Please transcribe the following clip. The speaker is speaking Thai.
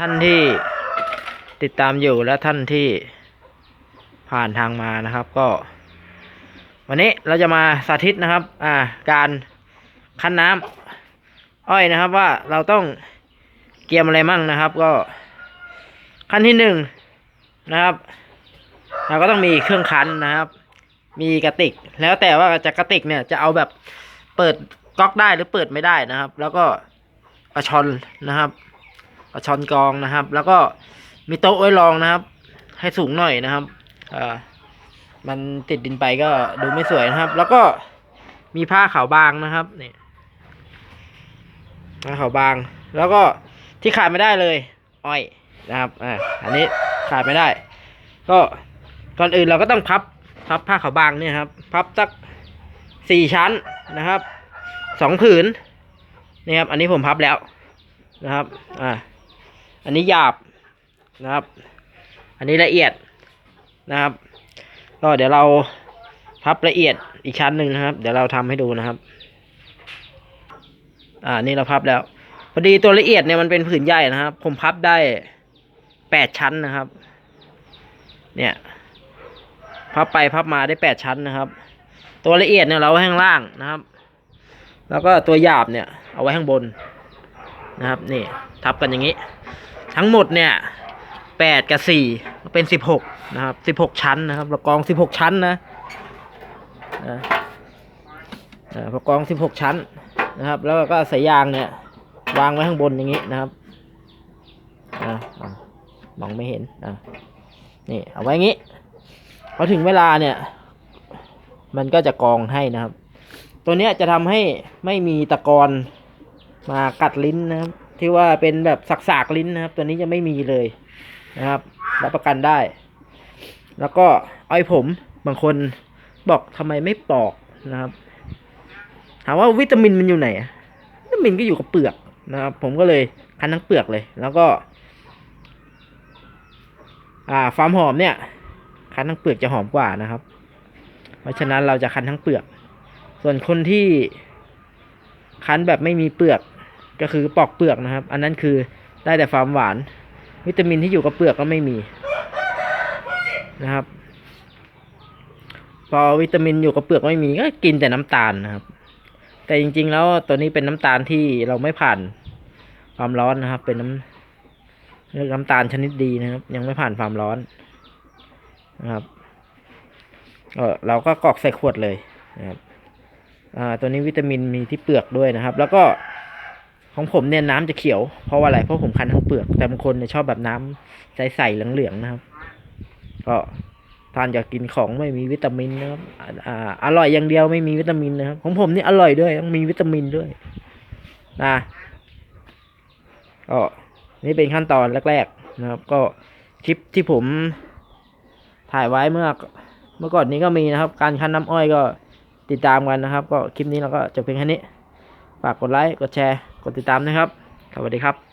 ท่านที่ติดตามอยู่และท่านที่ผ่านทางมานะครับก็ วันนี้เราจะมาสาธิตนะครับ อ่า การคั้นน้ำอ้อยนะครับว่าเราต้องเตรียมอะไรมั่งนะครับ ก็ขั้นที่หนึ่งนะครับเราก็ต้องมีเครื่องคั้นนะครับ มีกระติก แล้วแต่ว่าจะกระติกเนี่ยจะเอาแบบเปิดก๊อกได้หรือเปิดไม่ได้นะครับ แล้วก็กระชอนนะครับ กระชอนกองนะครับ แล้วก็มีโต๊ะไว้รองนะครับ ให้สูงหน่อยนะครับอ่ามันติดดินไปก็ดูไม่สวยนะครับ แล้วก็มีผ้าขาวบางนะครับเนี่ยผ้าขาวบาง แล้วก็ที่ขาดไม่ได้เลยอ้อยนะครับอ่าอันนี้ขาดไม่ได้ ก็ก่อนอื่นเราก็ต้องพับพับผ้าขาวบางเนี่ยครับ พับสักสี่ชั้นนะครับสองผืนนี่ครับ อันนี้ผมพับแล้วนะครับ อ่า อันนี้หยาบนะครับ อันนี้ละเอียดนะครับ ก็เดี๋ยวเราพับละเอียดอีกชั้นหนึ่งนะครับ เดี๋ยวเราทำให้ดูนะครับ อ่า นี่เราพับแล้ว พอดีตัวละเอียดเนี่ยมันเป็นผืนใหญ่นะครับ ผมพับได้แปดชั้นนะครับ เนี่ย พับไปพับมาได้แปดชั้นนะครับ ตัวละเอียดเนี่ยเราไว้ข้างล่างนะครับ แล้วก็ตัวหยาบเนี่ย เอาไว้ข้างบนนะครับ นี่ ทับกันอย่างนี้ ทั้งหมดเนี่ยแปดกับสี่เป็นสิบหกนะครับสิบหกชั้นนะครับเรากองสิบหกชั้นนะนะอ่าเรากองสิบหกชั้นนะครับ แล้วก็สายยางเนี่ยวางไว้ข้างบนอย่างนี้นะครับอ่ามองไม่เห็นอ่านี่เอาไว้อย่างนี้พอถึงเวลาเนี่ย มันก็จะกองให้นะครับ ตัวเนี้ยจะทำให้ไม่มีตะกอนมากัดลิ้นนะครับ ที่ว่าเป็นแบบสักๆลิ้นนะครับ ตัวนี้จะไม่มีเลยนะครับ รับประกันได้ แล้วก็อ้อยผมบางคนบอกทำไมไม่ปอกนะครับ ถามว่าวิตามินมันอยู่ไหนวิตามินก็อยู่กับเปลือกนะครับ ผมก็เลยคั้นทั้งเปลือกเลย แล้วก็ อ่าฟาร์มหอมเนี่ย คั้นทั้งเปลือกจะหอมกว่านะครับ เพราะฉะนั้นเราจะคั้นทั้งเปลือก ส่วนคนที่คั้นแบบไม่มีเปลือก ก็คือปอกเปลือกนะครับ อันนั้นคือได้แต่ความหวาน วิตามินที่อยู่กับเปลือกก็ไม่มีนะครับ พอวิตามินอยู่กับเปลือกไม่มีก็กินแต่น้ำตาลนะครับ แต่จริง ๆ แล้วตัวนี้เป็นน้ำตาลที่เราไม่ผ่านความร้อนนะครับ เป็นน้ำเรียกน้ำตาลชนิดดีนะครับ ยังไม่ผ่านความร้อนนะครับเออเราก็กรอกใส่ขวดเลยนะครับอ่าตัวนี้วิตามินมีที่เปลือกด้วยนะครับ แล้วก็ ของผมเนี่ยน้ำจะเขียวเพราะว่าอะไรเพราะผมคั้นทั้งเปลือกแต่บางคนเนี่ยชอบแบบน้ำใสๆเหลืองๆนะครับ ก็ทานอยากกินของไม่มีวิตามินนะครับอ่าอ่าอร่อยอย่างเดียวไม่มีวิตามินนะครับของผมนี่อร่อยด้วยต้องมีวิตามินด้วยนะก็นี่เป็นขั้นตอนแรก ๆ นะครับ ก็คลิปที่ผมถ่ายไว้เมื่อเมื่อก่อนนี้ก็มีนะครับ การคั้นน้ำอ้อยก็ติดตามกันนะครับ ก็คลิปนี้เราก็จบเพียงแค่นี้ ฝากกดไลค์กดแชร์ กดติดตามนะครับ สวัสดีครับ